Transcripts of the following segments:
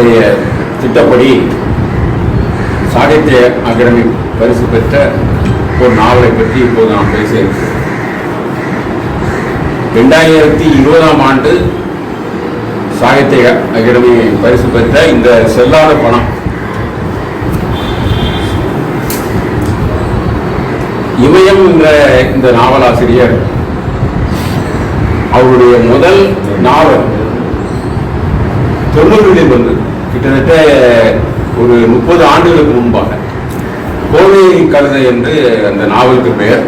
அவருடைய திட்டப்படி சாகித்ய அகாடமி பரிசு பெற்ற ஒரு நாவலை பற்றி இப்போது நாம் பேச இருக்கிறோம். ரெண்டாயிரத்தி இருபதாம் ஆண்டு சாகித்ய அகாடமி பரிசு பெற்ற இந்த செல்லாத பணம் இமயம் என்ற இந்த நாவலாசிரியர் அவருடைய முதல் நாவல் தொண்ணூறுகளில் வந்து கிட்டத்தட்ட ஒரு முப்பது ஆண்டுகளுக்கு முன்பாக கோவை கழுதை என்று அந்த நாவலுக்கு பெயர்.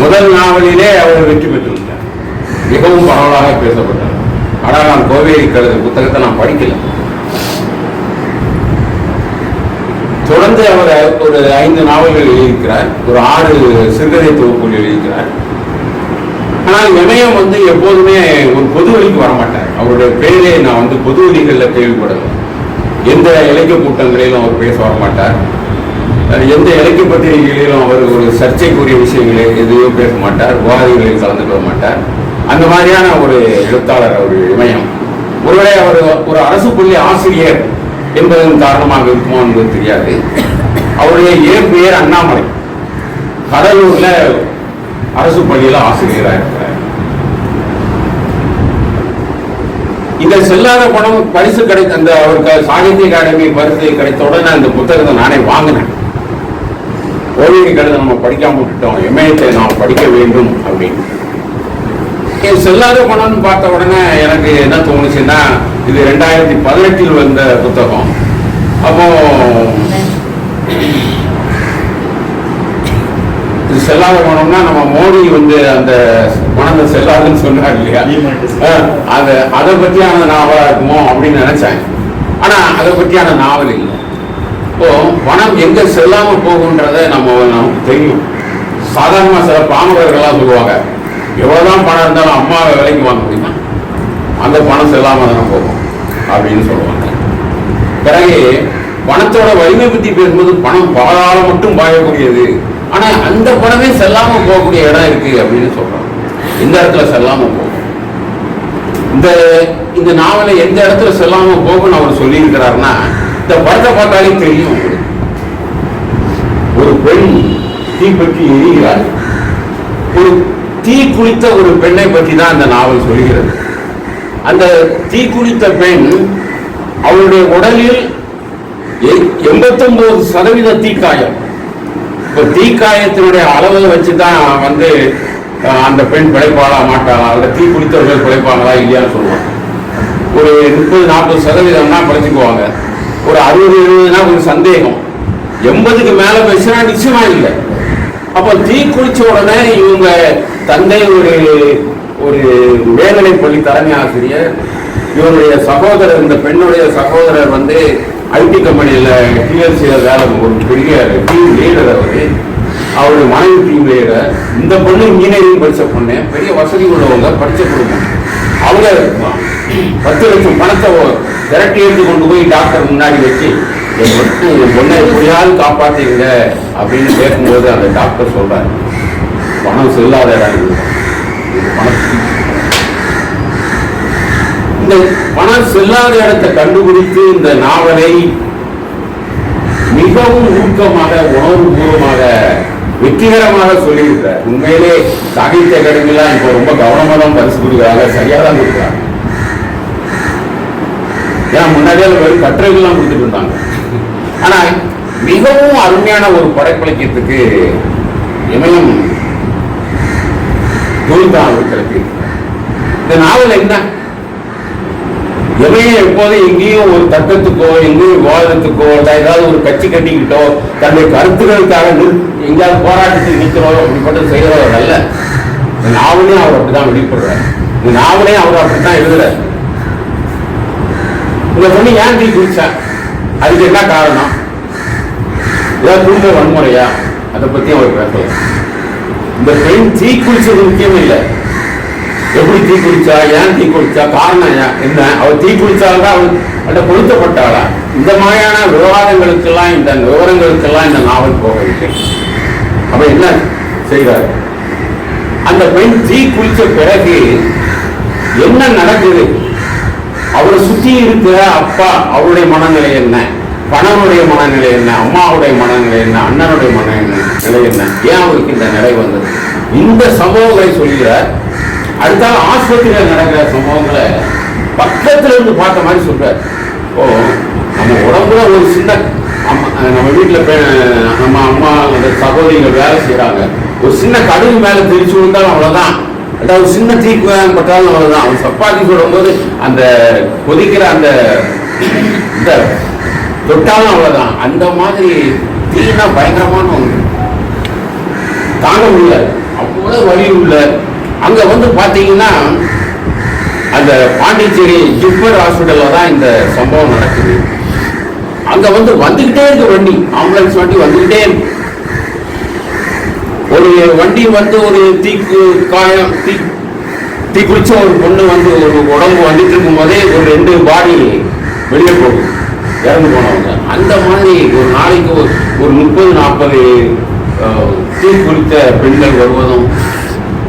முதல் நாவலிலே அவர் வெற்றி பெற்றிருந்தார். மிகவும் பரவலாக பேசப்பட்டார் ஆனால் நான் கோவை கழுதை புத்தகத்தை நான் படிக்கல. தொடர்ந்து அவர் ஒரு ஐந்து நாவல்கள் எழுதியிருக்கிறார். ஒரு ஆறு சிறுகதை தொகுப்புகள் எழுதியிருக்கிறார். ஆனால் இமயம் வந்து எப்போதுமே ஒரு பொது வழிக்கு வரமாட்டார். அவருடைய பெயரை நான் வந்து பொது வழிகளில் கேள்விப்படலை. எந்த இலக்கிய கூட்டங்களிலும் அவர் பேச வர மாட்டார். எந்த இலக்கிய பத்திரிகைகளிலும் அவர் ஒரு சர்ச்சைக்குரிய விஷயங்களை எதுவும் பேச மாட்டார் விவாதிகளில் கலந்து கொள்ள மாட்டார். அந்த மாதிரியான ஒரு எழுத்தாளர் அவர் இமயம். ஒருவேளை அவர் ஒரு அரசு பள்ளி ஆசிரியர் என்பதன் காரணமாக இருக்குமோ என்பது தெரியாது. அவருடைய இயற்பெயர் அண்ணாமலை. கடலூர்ல அரசு பள்ளியில ஆசிரியராக இருக்கிறார் இந்த செல்லாத பணம் பரிசு கிடைத்த அந்த அவருக்கு சாகித்ய அகாடமி பரிசு கிடைத்த உடனே அந்த புத்தகத்தை நானே வாங்கினேன். ஓவிய கழுதை நம்ம படிக்காம விட்டுட்டோம். இமயத்தை நாம் படிக்க வேண்டும் அப்படின்னு. என் செல்லாத பணம்னு பார்த்த உடனே எனக்கு என்ன தோணுச்சுன்னா இது ரெண்டாயிரத்தி பதினெட்டில் வந்த புத்தகம். அப்போ இது செல்லாத பணம்னா நம்ம மோடி வந்து அந்த பணத்தை செல்லாதுன்னு சொன்னார் இல்லையா? அது அதை பற்றியான நாவலா இருக்குமோ அப்படின்னு நினைச்சேன். ஆனா அதை பற்றியான நாவல் இல்லை. இப்போ பணம் எங்க செல்லாம போகுன்றத நம்ம நமக்கு தெரியும். சாதாரணமா சில பாமரர்கள்லாம் சொல்லுவாங்க எவ்வளவுதான் பணம் இருந்தாலும் அம்மாவை விலைக்கு வாங்க முடியுமா? அந்த பணம் செல்லாம தானே போகும் அப்படின்னு சொல்லுவாங்க. பிறகு பணத்தோட வலிமை பத்தி பேசும்போது பணம் பாலால மட்டும் பாயக்கூடியது. ஆனா அந்த பணமே செல்லாம போகக்கூடிய இடம் இருக்கு அப்படின்னு சொல்றாங்க. எந்த இடத்துல செல்லாம போகும் இந்த இந்த நாவலை எந்த இடத்துல செல்லாம போகும்னு அவர் சொல்லியிருக்கிறாருன்னா இந்த படத்தை பார்த்தாலே தெரியும் ஒரு பெண் தீப்பற்றி எரிகிறார் ஒரு தீ குளித்த ஒரு பெண்ணை பற்றி தான் அந்த நாவல் சொல்கிறது. அந்த தீ குளித்த பெண் அவளுடைய உடலில் எண்பத்தொன்பது சதவீத தீக்காயம். இப்போ தீக்காயத்தினுடைய அளவு வச்சு தான் வந்து அந்த பெண் பிழைப்பாளா மாட்டாளா அல்ல தீ குளித்தவர்கள் பிழைப்பாங்களா இல்லையான்னு சொல்லுவாங்க. ஒரு முப்பது நாற்பது சதவீதம்னா பிழைச்சிக்குவாங்க. ஒரு அறுபது எழுபதுனா ஒரு சந்தேகம். எண்பதுக்கு மேலே பேசினா நிச்சயமா இல்லை. அப்போ தீ குளிச்ச உடனே இவங்க தந்தை ஒரு ஒரு மேல்நிலை பள்ளி தலைமை ஆசிரியர் இவருடைய சகோதரர் இந்த பெண்ணுடைய சகோதரர் வந்து ஐடி கம்பெனியில் டிஎல்சியில் வேலை ஒரு பெரிய டீம் லீடர் அவர். அவருடைய மனைவி டீம் லீடர் இந்த பொண்ணு இன்ஜினியரிங் படித்த பொண்ணு. பெரிய வசதி உள்ளவங்க படித்த குடும்பம். அவங்க பத்து லட்சம் பணத்தை திரட்டி எடுத்து கொண்டு போய் டாக்டர் முன்னாடி வச்சு என் பொண்ணு என் பொண்ணை எப்படியாவது காப்பாத்தீங்க அப்படின்னு கேட்கும்போது அந்த டாக்டர் சொல்றாரு. பணம் செல்லாத இடம் இது. பணம் இந்த பணம் செல்லாத இடத்தை கண்டுபிடித்து இந்த நாவலை மிகவும் ஊக்கமாக உணர்வுபூர்வமாக வெற்றிகரமாக சொல்லியிருக்கிறார். உண்மையிலே சாகித்ய அகாடமிலாம் இப்போ ரொம்ப கவனமாக தான் பரிசு கொடுக்குறாங்க. சரியா தான் கொடுக்குறாங்க. ஏன் முன்னாடியே வெறும் கட்டுரைகள்லாம் கொடுத்துட்டு இருந்தாங்க. ஆனா மிகவும் அருமையான ஒரு படைப்பளிக்கிறதுக்கு இமயம் தொழில்தான் இருக்கிறது இந்த நாவல் என்ன? எவையும் எப்போதும் எங்கேயும் ஒரு தர்க்கத்துக்கோ எங்கேயும் விவாதத்துக்கோ இல்லை ஏதாவது ஒரு கட்சி கட்டிக்கிட்டோ தன்னுடைய கருத்துக்களுக்காக எங்கேயாவது போராட்டத்தில் நிற்கிறோம் அப்படிப்பட்ட செய்கிறவர் அல்ல. இந்த நாவலையும் அவர் அப்படிதான் வெளிப்படுறார் இந்த அவர் அப்படித்தான் எழுதுறார் இந்த பொண்ணு ஏன் டீ குடிச்சா? அதுக்கு என்ன காரணம்? ஏதாவது குடும்ப வன்முறையா? அதை பத்தி அவர் பேசல இந்த பெண் தீ குளிச்சது முக்கியம் இல்லை. எப்படி தீ குளிச்சா ஏன் தீ குளிச்சா காரணம் ஏன் என்ன? அவள் தீ குளிச்சால்தான் அவள் அவள்கிட்ட கொளுத்தப்பட்டாளா இந்த மாதிரியான விவகாரங்களுக்கெல்லாம் இந்த விவரங்களுக்கெல்லாம் இந்த நாவல் போகிறது அப்ப என்ன செய்கிறார் அந்த பெண் தீ குளிச்ச பிறகு என்ன நடக்குது? அவரை சுற்றி இருக்கிற அப்பா அவருடைய மனநிலை என்ன? கணவனுடைய மனநிலை என்ன? அம்மாவுடைய மனநிலை என்ன? அண்ணனுடைய மனநிலை என்ன? ஏன் அவருக்கு இந்த நிலை வந்தது? இந்த சம்பவங்களை சொல்கிறார் அடுத்தால ஆஸ்பத்திரியில் நடக்கிற சம்பவங்களை பக்கத்துல இருந்து பார்த்த மாதிரி சொல்றாரு. ஓ நம்ம உடம்புல ஒரு சின்ன அம்மா நம்ம வீட்டில் நம்ம அம்மா அந்த சகோதரிகள் வேலை செய்கிறாங்க ஒரு சின்ன கடுகு மேலே தெரிச்சு விழுந்தாலும் அவ்வளோதான் அதாவது சின்ன தீக்கு பட்டாலும் அவ்வளோதான் அவன் சப்பாத்தி போடும்போது அந்த கொதிக்கிற அந்த இந்த தொட்டாலும் அவ்வளோதான் அந்த மாதிரி தீனா பயங்கரமான ஒன்று தாங்க முடியல. அவ்வளோ வழி உள்ள அங்க வந்து பாத்தீங்கன்னா அந்த பாண்டிச்சேரி ஜிப்மர் ஹாஸ்பிட்டல்ல தான் இந்த சம்பவம் நடக்குது. அங்க வந்து வந்துகிட்டே இருக்கு வண்டி. ஆம்புலன்ஸ் வண்டி வந்துகிட்டே இருக்கு. ஒரு வண்டி வந்து ஒரு தீக்கு காயம் தீ தீ குளிச்ச ஒரு பொண்ணு வந்து ஒரு உடம்பு வந்துட்டு இருக்கும் போதே ஒரு ரெண்டு பாடி வெளியே போகும் இறந்து போனவங்க. அந்த மாதிரி ஒரு நாளைக்கு ஒரு ஒரு முப்பது நாற்பது தீ குறித்த பெண்கள் வருவதும்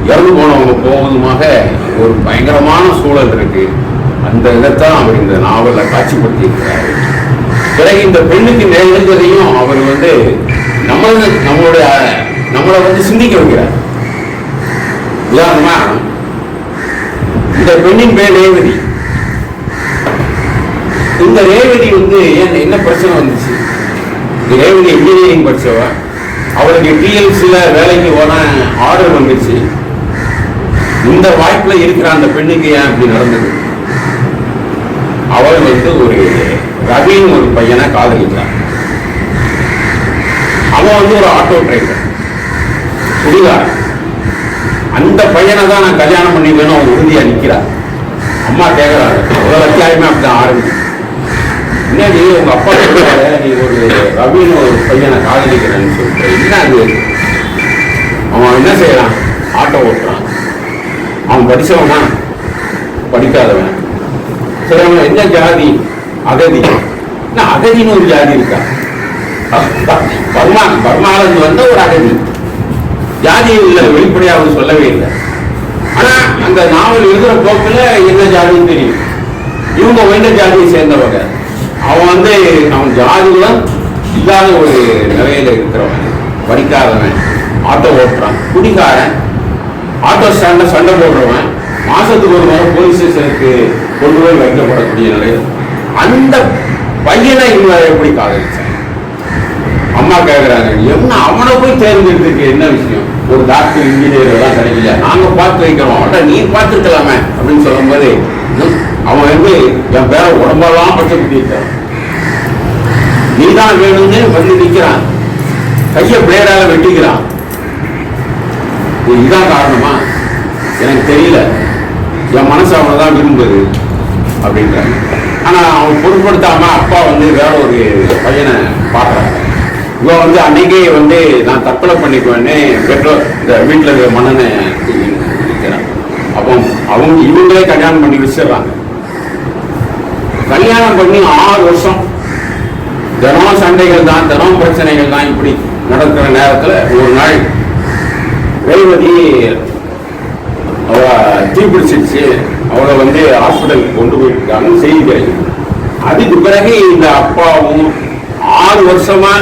இறந்து போனவங்க போவதுமாக ஒரு பயங்கரமான சூழல் இருக்கு. அந்த இதைத்தான் அவர் இந்த நாவலில் காட்சிப்படுத்தியிருக்கிறார். பிறகு இந்த பெண்ணுக்கு நேர்ந்ததையும் அவர் வந்து நம்ம நம்மளுடைய நம்மளை வந்து சிந்திக்க வைக்கிறார். உதாரணமா இந்த பெண்ணின் பேர் ரேவதி. இந்த ரேவதி வந்து என்ன பிரச்சனை வந்துச்சு? இந்த ரேவதி இன்ஜினியரிங் படித்தவ அவளுக்கு டிஎல்சியில் வேலைக்கு போன ஆர்டர் வந்துச்சு. இந்த வாய்ப்புல இருக்கிற அந்த பெண்ணுக்கு ஏன் அப்படி நடந்தது? அவள் வந்து ஒரு ரவின்னு ஒரு பையனை காதலிக்கிறான். அவன் வந்து ஒரு ஆட்டோ டிரைவர் குடிகாரன் அந்த பையனை தான் நான் கல்யாணம் பண்ணிக்கணும் அவன் உறுதியா நிக்கிறான். அம்மா கேட்கறாங்க அவ்வளவு அத்தியாயமே அப்படிதான் ஆரம்பிச்சு என்னடி உங்க அப்பா சொல்றாரு நீ ஒரு ரவின்னு ஒரு பையனை காதலிக்கிறேன்னு சொல்லிட்டு என்ன அது அவன் என்ன செய்யறான்? ஆட்டோ ஓட்டுறான். அவன் படிச்சவனா? படிக்காதவன். சரி அவன் என்ன ஜாதி? அகதி. என்ன அகதின்னு ஒரு ஜாதி இருக்கா? பர்மா பர்மால வந்த ஒரு அகதி. ஜாதி இல்லை வெளிப்படையாக அவர் சொல்லவே இல்லை. ஆனா அந்த நாவல் எழுதுற போக்கில் என்ன ஜாதின்னு தெரியும். இவங்க எந்த ஜாதியை சேர்ந்தவங்க. அவன் வந்து அவன் ஜாதிகளும் இல்லாத ஒரு நிலையில இருக்கிறவன். படிக்காதவன். ஆட்டோ ஓட்டுறான். குடிகாரன். ஆட்டோ ஸ்டாண்ட்ல சண்டை போடுறவன் மாசத்துக்கு ஒரு முறை போலீஸ் ஸ்டேஷனுக்கு கொண்டு போய் வைக்கப்படக்கூடிய நிலை அந்த பையனை இவங்க எப்படி காதலிச்சாங்க அம்மா கேக்குறாங்க என்ன அவனை போய் தேர்ந்தெடுத்துக்கு என்ன விஷயம்? ஒரு டாக்டர் இன்ஜினியர் எல்லாம் கிடைக்கல நாங்க பார்த்து வைக்கிறோம். அவன்கிட்ட நீ பார்த்துருக்கலாமே அப்படின்னு சொல்லும்போது "ம், அவன் வந்து என் பேர உடம்பெல்லாம் பச்சை குட்டியிருக்கான் நீ தான் வேணும்னு வந்து நிக்கிறான். கைய பிளேடால வெட்டிக்கிறான். இதுதான் காரணமா? எனக்கு தெரியல. என் மனசு அவனை தான் விரும்புது அப்படின்றாங்க ஆனா அவன் பொருட்படுத்தாம அப்பா வந்து வேற ஒரு பையனை பார்க்கறாங்க இவன் வந்து அன்னைக்கே வந்து நான் தற்கொலை பண்ணிக்குவேன்னு பெற்றோர் இந்த வீட்டில் இருக்கிற மன்னனை அப்போ அவங்க இவங்களே கல்யாணம் பண்ணி வச்சிடுறாங்க. கல்யாணம் பண்ணி ஆறு வருஷம். தினம் சண்டைகள் தான் தினம் பிரச்சனைகள் தான் இப்படி நடக்கிற நேரத்துல ஒரு நாள் ரேவதி அவ தீப்பிடிச்சிருச்சு. அவளை வந்து ஹாஸ்பிட்டலுக்கு கொண்டு போயிருக்காங்கன்னு செய்தி கிடைக்கும் அதுக்கு பிறகு இந்த அப்பாவும் ஆறு வருஷமா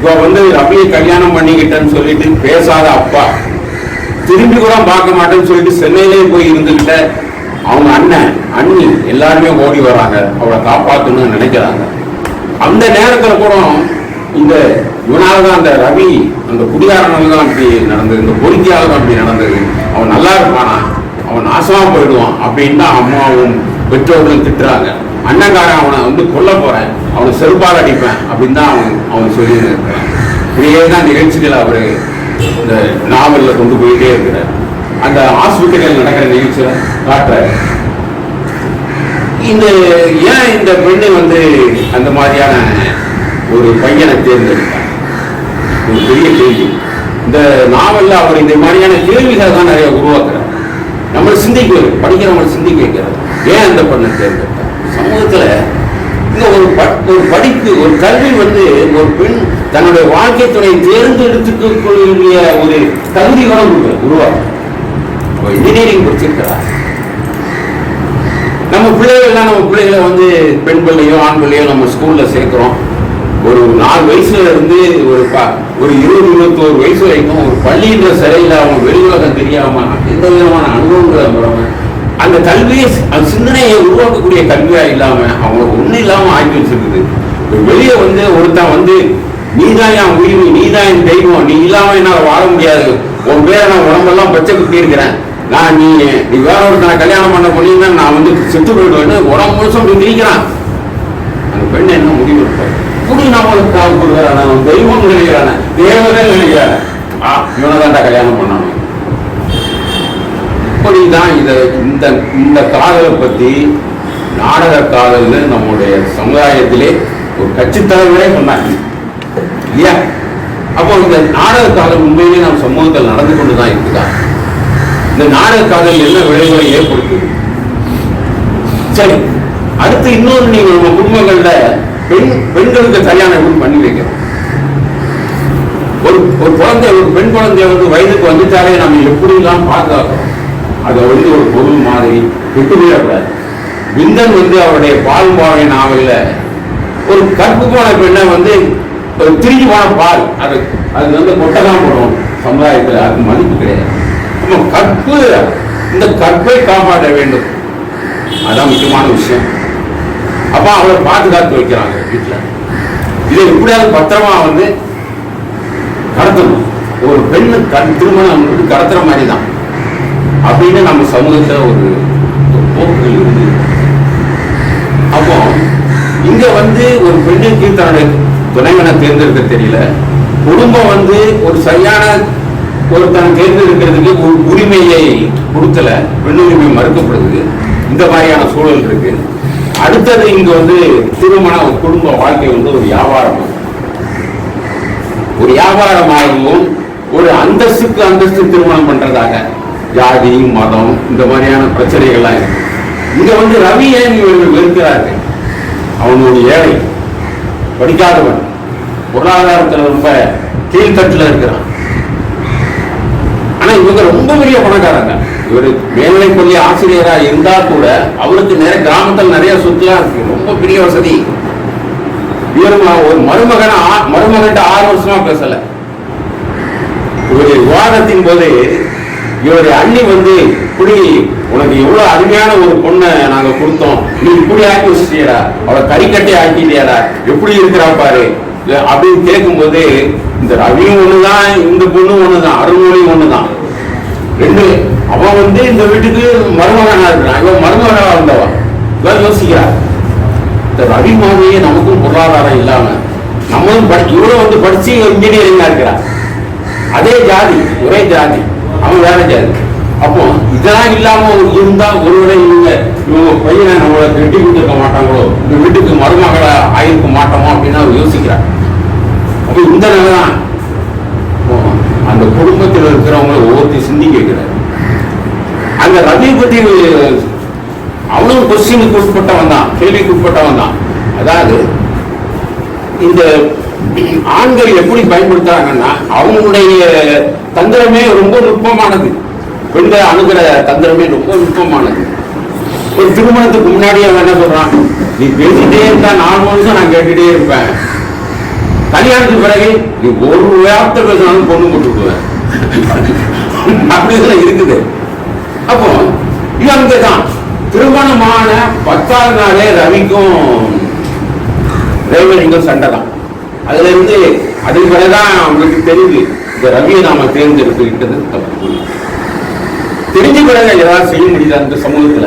இவ வந்து ரபியை கல்யாணம் பண்ணிக்கிட்டேன்னு சொல்லிட்டு பேசாத அப்பா. திரும்பி கூட பார்க்க மாட்டேன்னு சொல்லிட்டு சென்னையிலே போய் இருந்துகிட்ட அவங்க அண்ணன் அண்ணி எல்லாருமே ஓடி வராங்க. அவளை காப்பாற்றணும்னு நினைக்கிறாங்க. அந்த நேரத்துல கூட இந்த இவனால தான் அந்த ரவி அந்த குடிகாரனால தான் அப்படி நடந்தது இந்த பொறுக்கியால தான் அப்படி நடந்தது. அவன் நல்லா இருப்பானா? அவன் நாசமா போயிடுவான் அப்படின்னு தான் அம்மாவும் பெற்றோர்களும் திட்டுறாங்க. அண்ணங்காரன் அவனை வந்து கொல்ல போறேன் அவனை செருப்பால் அடிப்பேன் அப்படின்னு தான் அவன் அவன் சொல்லி இருக்கிறான் இப்படியே தான் நிகழ்ச்சிகள் அவரு இந்த நாவலில் கொண்டு போயிட்டே இருக்கிறார். அந்த ஹாஸ்பிட்டலில் நடக்கிற நிகழ்ச்சியில காட்டுறாரு. இந்த ஏன் இந்த பெண்ணு வந்து அந்த மாதிரியான ஒரு பையனை தேர்ந்தெடுத்தார் ஒரு பெரிய கேள்வி. இந்த நாவலில் அவர் இந்த மாதிரியான கேள்விகளை தான் நிறைய உருவாக்குறார். நம்மளை சிந்திக்க படிக்கிறவங்களை சிந்திக்க வைக்கிறார். ஏன் அந்த பண்ண தேர்ந்தெடுத்தார்? சமூகத்துல இந்த ஒரு ப- ஒரு படிப்பு ஒரு கல்வி வந்து ஒரு பெண் தன்னுடைய வாழ்க்கை துணை தேர்ந்தெடுத்துக்கக்கூடிய ஒரு தகுதி கூட உருவாக்கும் இன்ஜினியரிங் படிச்சிருக்கிறார் நம்ம பிள்ளைகள்லாம் நம்ம பிள்ளைகளை வந்து பெண் பிள்ளையோ ஆண் பிள்ளையோ நம்ம ஸ்கூல்ல சேர்க்கிறோம். ஒரு நாலு வயசுல இருந்து ஒரு ப- ஒரு இருபது இருபத்தோரு வயசு வரைக்கும் ஒரு பள்ளின்ற சிறையில் அவங்க வெளி உலகம் தெரியாம எந்த விதமான அனுபவங்களை பெறாம அந்த கல்வியை அந்த சிந்தனையை உருவாக்கக்கூடிய கல்வியா இல்லாம அவங்களுக்கு ஒண்ணு இல்லாம ஆக்கி வச்சிருக்குது. வெளியே வந்து ஒருத்தன் வந்து நீதான் என் உரிமை நீதான் என் தெய்வம் நீ இல்லாம என்னால வாழ முடியாது. உன் பேரை நான் உடம்பெல்லாம் பச்சை குத்தி இருக்கிறேன். நான் நீ நீ வேற ஒருத்தனை கல்யாணம் பண்ண பண்ணியிருந்தா நான் வந்து செத்து போயிடுவேன்னு உடம்பு முழுசும் அப்படி அந்த பெண் என்ன முடிவு எடுப்பார் புடி நம்மளுக்கு கொடுக்குறான தெய்வம் நினைக்கிறான தேவதை நினைக்கிறான. ஆ இவனை கல்யாணம் பண்ணணும். இப்படிதான் இத இந்த இந்த காதலை பத்தி நாடக காதல்னு நம்முடைய சமுதாயத்திலே ஒரு கட்சி தலைவரே சொன்னாங்க. இல்லையா? அப்போ இந்த நாடக காதல் உண்மையிலே நம்ம சமூகத்தில் நடந்து கொண்டு தான் இருக்குதா? இந்த நாடக காதல் என்ன விளைவுகளை ஏற்படுத்துது? சரி அடுத்து இன்னொரு நீங்க நம்ம குடும்பங்கள்ல பெண் பெண்களுக்கு கல்யாணம் எப்படி பண்ணி வைக்கிறோம் ஒரு ஒரு குழந்தை ஒரு பெண் குழந்தை வந்து வயதுக்கு வந்துட்டாலே நம்ம எப்படி எல்லாம் பாதுகாக்கிறோம் அதை வந்து ஒரு பொருள் மாதிரி விட்டு விடக்கூடாது விந்தன் வந்து அவருடைய பால் பாவை நாவலில் ஒரு கற்பு போன பெண்ணை வந்து ஒரு திரிஞ்சு போன பால் அது அது வந்து கொட்டை தான் போடும் சமுதாயத்தில் அது மதிப்பு கிடையாது. நம்ம கற்பு இந்த கற்பை காப்பாற்ற வேண்டும். அதான் முக்கியமான விஷயம். அப்ப அவளை பாதுகாத்து வைக்கிறாங்க வீட்டுல. இதை எப்படியாவது பத்திரமா வந்து கடத்தணும். ஒரு பெண்ணு கண் திருமணம் கடத்துற மாதிரி தான் அப்படின்னு நம்ம சமூகத்துல ஒரு ஒரு போக்குகள் அப்போ இங்க வந்து ஒரு பெண்ணுக்கு தன்னுடைய துணைவனை தேர்ந்தெடுக்க தெரியல. குடும்பம் வந்து ஒரு சரியான ஒருத்தன் தேர்ந்தெடுக்கிறதுக்கு ஒரு உரிமையை கொடுக்கல. பெண்ணுரிமை மறுக்கப்படுது. இந்த மாதிரியான சூழல் இருக்கு. அடுத்தது இங்க வந்து திருமண குடும்ப வாழ்க்கை வந்து ஒரு வியாபாரம். ஒரு வியாபாரமாகவும் ஒரு அந்தஸ்துக்கு அந்தஸ்து திருமணம் பண்றதாக. ஜாதி மதம் இந்த மாதிரியான பிரச்சனைகள்லாம் இருக்கு. இங்க வந்து ரவி ஏன் இவர்கள் வெறுக்கிறார்கள்? அவன் ஒரு ஏழை படிக்காதவன் பொருளாதாரத்துல ரொம்ப கீழ்த்தட்டில் இருக்கிறான். ஆனா இவங்க ரொம்ப பெரிய பணக்காரங்க. இவர் மேல்நிலை பள்ளி ஆசிரியரா இருந்தா கூட அவருக்கு நிறைய கிராமத்தில் நிறைய சொத்துலாம் இருக்கு. ரொம்ப பெரிய வசதி. இவர் ஒரு மருமகன் மருமகன் ஆறு வருஷமா பேசல. இவருடைய விவாதத்தின் போது இவருடைய அண்ணி வந்து இப்படி உனக்கு எவ்வளவு அருமையான ஒரு பொண்ணை நாங்க கொடுத்தோம். நீ இப்படி ஆக்கி வச்சிட்டியடா. அவளை கறிக்கட்டி ஆக்கிட்டியாடா. எப்படி இருக்கிறா பாரு. அப்படின்னு கேட்கும்போது இந்த ரவி ஒண்ணுதான் இந்த பொண்ணு ஒண்ணுதான் அருள்மொழி ஒண்ணுதான். ரெண்டு அவன் வந்து இந்த வீட்டுக்கு மருமகனா இருக்கிறான். இவன் மருமகனா இருந்தவா இவன் யோசிக்கிறா இந்த ரவி மாதிரியே நமக்கும் பொருளாதாரம் இல்லாம நம்மளும் படி இவரும் வந்து படிச்சு இன்ஜினியரிங்கா இருக்கிறா. அதே ஜாதி ஒரே ஜாதி. அவன் வேற ஜாதி. அப்போ இதெல்லாம் இல்லாம ஒரு இருந்தா ஒருவேளை இவங்க இவங்க பையனை நம்மளை கட்டி கொடுத்துருக்க மாட்டாங்களோ? இந்த வீட்டுக்கு மருமகளை ஆயிருக்க மாட்டோமோ அப்படின்னு அவர் யோசிக்கிறார். அப்போ இந்த நிலை தான். அந்த குடும்பத்தில் இருக்கிறவங்களை ஒவ்வொருத்தையும் சிந்திக்க வைக்கிறார் அந்த ரவி பத்தி அவ்வளவு கொஸ்டினுக்கு உட்பட்டவன் தான் கேள்விக்கு உட்பட்டவன் தான். அதாவது இந்த ஆண்கள் எப்படி பயன்படுத்துறாங்கன்னா அவங்களுடைய தந்திரமே ரொம்ப நுட்பமானது. பெண்களை அணுகிற தந்திரமே ரொம்ப நுட்பமானது. ஒரு திருமணத்துக்கு முன்னாடியே அவன் என்ன சொல்றான்? நீ பேசிட்டே இருந்தா நாலு வருஷம் நான் கேட்டுட்டே இருப்பேன். கல்யாணத்துக்கு பிறகு நீ ஒரு வார்த்தை பேசினாலும் பொண்ணு போட்டு விடுவேன். அப்படிதான் இருக்குது. அப்போ இது அங்கதான் திருமணமான பத்தாவது நாளே ரவிக்கும் ரேவதிக்கும் சண்டை தான். அதுல இருந்து அதுக்கு பிறகுதான் அவங்களுக்கு தெரியுது இந்த ரவியை நாம தேர்ந்தெடுத்துக்கிட்டது தப்பு தெரிஞ்ச பிறகு ஏதாவது செய்ய முடியல இந்த சமூகத்துல?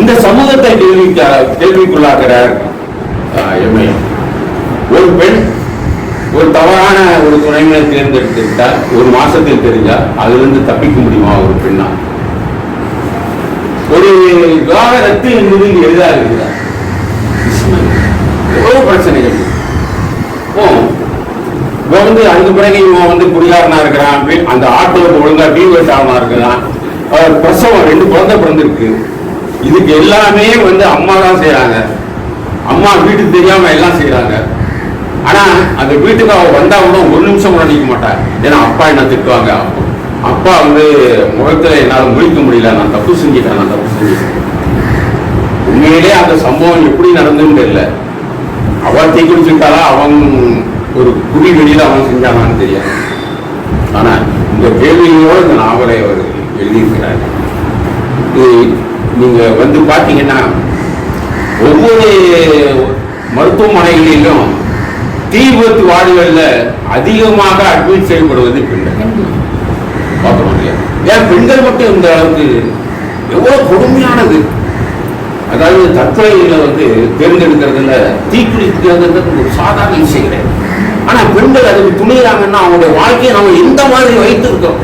இந்த சமூகத்தை கேள்விக்க கேள்விக்குள்ளாக்குறார் எம்ஐஎம் ஒரு பெண் ஒரு தவறான ஒரு துணைவினை தேர்ந்தெடுத்துக்கிட்டால் ஒரு மாசத்தில் தெரிஞ்சா அதுலேருந்து தப்பிக்க முடியுமா ஒரு பெண்ணா? ஒரு விவாகரத்து என்பது இங்கே எளிதா இருக்குதா எவ்வளவு பிரச்சனைகள்? ஓ இப்போ வந்து அதுக்கு பிறகு இவன் வந்து குடிகாரனா இருக்கிறான் அந்த ஆட்டோவுக்கு ஒழுங்கா டியூஎஸ் ஆகமா இருக்கிறான். பிரசவம் ரெண்டு குழந்தை பிறந்திருக்கு. இதுக்கு எல்லாமே வந்து அம்மா தான் செய்யறாங்க அம்மா வீட்டுக்கு தெரியாம எல்லாம் செய்யறாங்க ஆனா அந்த வீட்டுக்கு அவ வந்தா கூட ஒரு நிமிஷம் கூட நிக்க மாட்டா. ஏன்னா அப்பா என்ன திட்டுவாங்க? அப்பா வந்து முகத்துல என்னால முழிக்க முடியல. நான் தப்பு செஞ்சிட்டேன் நான் தப்பு செஞ்சிட்டேன். உண்மையிலே அந்த சம்பவம் எப்படி நடந்துன்னு தெரியல. அவன் தீ குளிச்சுட்டாலா அவன் ஒரு குடி வெளியில அவன் செஞ்சானான்னு தெரியாது ஆனா இந்த கேள்வியோடு இந்த நாவலை அவர் எழுதியிருக்கிறார். இது நீங்க வந்து பாத்தீங்கன்னா ஒவ்வொரு மருத்துவமனைகளிலும் தீ விபத்து வார்டுகள்ல அதிகமாக அட்மிட் செய்யப்படுவது பெண்கள். இல்லையா ஏன் பெண்கள் மட்டும் இந்த அளவுக்கு எவ்வளவு கொடுமையானது? அதாவது தற்கொலைகளை வந்து தேர்ந்தெடுக்கிறதுல தீக்குளிக்கிறது ஒரு சாதாரண விஷயம் கிடையாது. ஆனா பெண்கள் அதுக்கு துணிகிறாங்கன்னா அவங்களுடைய வாழ்க்கையை நம்ம எந்த மாதிரி வைத்திருக்கோம்?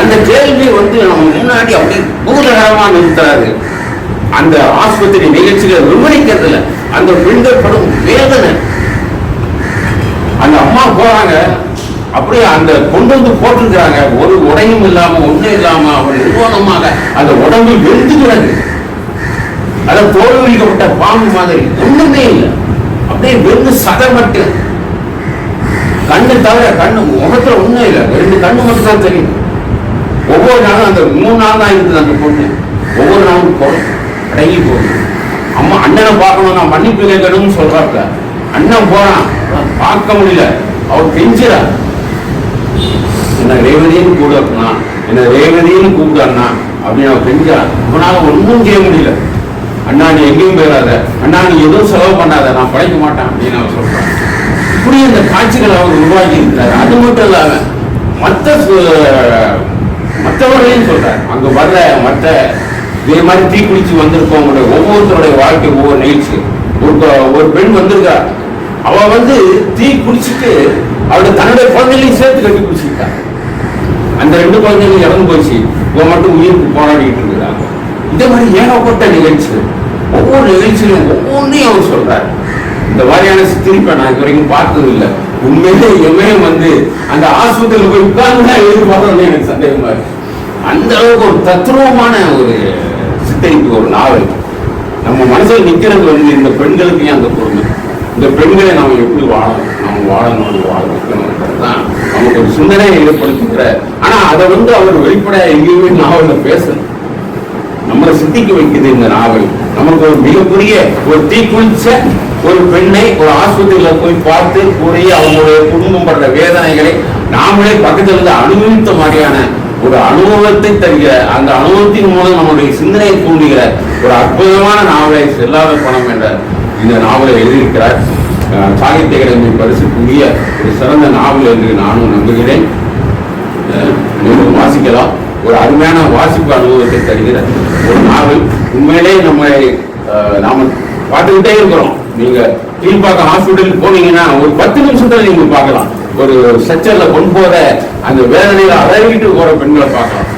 அந்த கேள்வி வந்து நம்ம முன்னாடி அப்படி பூதகரமா நிறுத்துறாரு. அந்த ஆஸ்பத்திரி நிகழ்ச்சிகளை விவரிக்கிறதுல அந்த பெண்கள் படும் வேதனை. அந்த அம்மா போறாங்க. அப்படியே அந்த கொண்டு வந்து போட்டிருக்கிறாங்க. ஒரு உடையும் இல்லாம ஒண்ணும் இல்லாம அவர் நிர்வாணமாக அந்த உடம்பு வெந்துகிறது அத தோல்விக்கப்பட்ட பாம்பு மாதிரி. ஒண்ணுமே இல்லை. அப்படியே வெந்து சதை மட்டும். கண்ணு தவிர கண்ணு முகத்துல ஒண்ணும் இல்லை. ரெண்டு கண்ணு மட்டும் தான் தெரியும். ஒவ்வொரு நாளும் அந்த மூணு நாள் தான் இருக்குது அந்த பொண்ணு. ஒவ்வொரு நாளும் போகும் அடங்கி போகுது. அம்மா அண்ணனை பார்க்கணும் நான் மன்னிப்பு கேட்கணும்னு சொல்றாப்ல. அண்ணன் போறான். ஆனா பார்க்க முடியல அவர் கெஞ்சிறார் என்ன ரேவதின்னு அப்படின்னா என்ன ரேவதின்னு கூப்பிடு அண்ணா? அப்படின்னு அவர் கெஞ்சிறார் அவனால ஒன்றும் செய்ய முடியல. அண்ணா நீ எங்கேயும் போயிடாத. அண்ணா நீ எதுவும் செலவு பண்ணாத. நான் படைக்க மாட்டேன். அப்படின்னு அவர் சொல்றான். இப்படி இந்த காட்சிகள் அவர் உருவாக்கி இருக்கிறார். அது மட்டும் இல்லாம மற்ற மற்றவர்களையும் சொல்றார். அங்க வர்ற மற்ற இதே மாதிரி தீக்குளிச்சு வந்திருக்கவங்களுடைய ஒவ்வொருத்தருடைய வாழ்க்கை ஒவ்வொரு நிகழ்ச்சி. ஒரு ஒரு பெண் வந்திருக்கா. அவ வந்து தீ குளிச்சுட்டு அவளோட தன்னுடைய குழந்தைகளையும் சேர்த்து கட்டி குளிச்சுக்கிட்டா அந்த ரெண்டு குழந்தைகளும் இறந்து போச்சு. இவன் மட்டும் உயிருக்கு போராடிக்கிட்டு இருக்கிறான் இந்த மாதிரி ஏகப்பட்ட நிகழ்ச்சிகள். ஒவ்வொரு நிகழ்ச்சியிலும் ஒவ்வொன்றையும் அவர் சொல்றாரு. இந்த மாதிரியான சித்திரிப்பை நான் இது வரைக்கும் பார்த்தது இல்லை உண்மையிலே எவன் வந்து அந்த ஆஸ்பத்திரியில் போய் உட்கார்ந்து தான் எதிர்பார்க்கறது எனக்கு சந்தேகமா இருக்கு. அந்த அளவுக்கு ஒரு தத்ரூபமான ஒரு சித்தரிப்பு ஒரு நாவல். நம்ம மனசுல நிக்கிறது வந்து இந்த பெண்களுக்கு ஏன் அந்த பொருள்? இந்த பெண்களை நாம எப்படி வாழணும்? நாம் வாழணும் வாழ வைக்கணும்ன்றது தான் நமக்கு ஒரு சிந்தனையை ஏற்படுத்துகிற ஆனா அதை வந்து அவர் வெளிப்படையா எங்கேயுமே நாவல்ல பேசணும் நம்மளை சித்திக்க வைக்குது இந்த நாவல். நமக்கு ஒரு மிகப்பெரிய ஒரு தீக்குளிச்ச ஒரு பெண்ணை ஒரு ஆஸ்பத்திரியில போய் பார்த்து கூறிய அவங்களுடைய குடும்பம் படுற வேதனைகளை நாமளே பக்கத்துல இருந்து அனுபவித்த மாதிரியான ஒரு அனுபவத்தை தருகிற அந்த அனுபவத்தின் மூலம் நம்முடைய சிந்தனையை தூண்டுகிற ஒரு அற்புதமான நாவலை செல்லாத பணம் என்ற இந்த நாவலை எழுதியிருக்கிறார். சாகித்ய அகாடமி பரிசுக்குரிய ஒரு சிறந்த நாவல் என்று நானும் நம்புகிறேன். அஹ் வாசிக்கலாம். ஒரு அருமையான வாசிப்பு அனுபவத்தை தருகிற ஒரு நாவல். உண்மையிலே நம்ம நாம பார்த்துக்கிட்டே இருக்கிறோம். நீங்க கீழ்ப்பாக்கம் ஹாஸ்பிட்டலுக்கு போனீங்கன்னா ஒரு பத்து நிமிஷத்துல நீங்க பார்க்கலாம். ஒரு ஸ்ட்ரெச்சர்ல கொண்டு போற அந்த வேதனையில அழகிட்டு போற பெண்களை பார்க்கலாம்.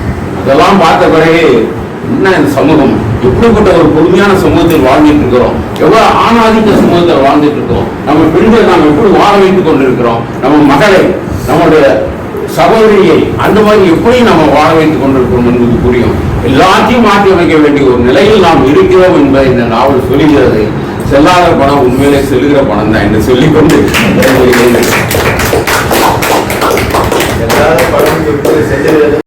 அதெல்லாம் பார்த்த பிறகு என்ன இந்த சமூகம்? எப்படிப்பட்ட ஒரு பொறுமையான சமூகத்தில் வாழ்ந்துட்டு இருக்கிறோம் எவ்வளவு ஆணாதிக்க சமூகத்தில் வாழ்ந்துட்டு இருக்கிறோம் நம்ம பெண்கள் நாம் எப்படி வாழ வைத்துக் கொண்டிருக்கிறோம்? நம்ம மகளை நம்முடைய சகோதரியை அந்த மாதிரி எப்படி நம்ம வாழ வைத்துக் கொண்டிருக்கிறோம் என்பது புரியும். எல்லாத்தையும் மாற்றி அமைக்க வேண்டிய ஒரு நிலையில் நாம் இருக்கிறோம் என்பதை இந்த நாவல் சொல்லுகிறது. செல்லாத பணம் உண்மையிலே செல்லுகிற பணம் தான் என்று சொல்லிக்கொண்டு கொண்டு படம் கொடுத்து செஞ்சது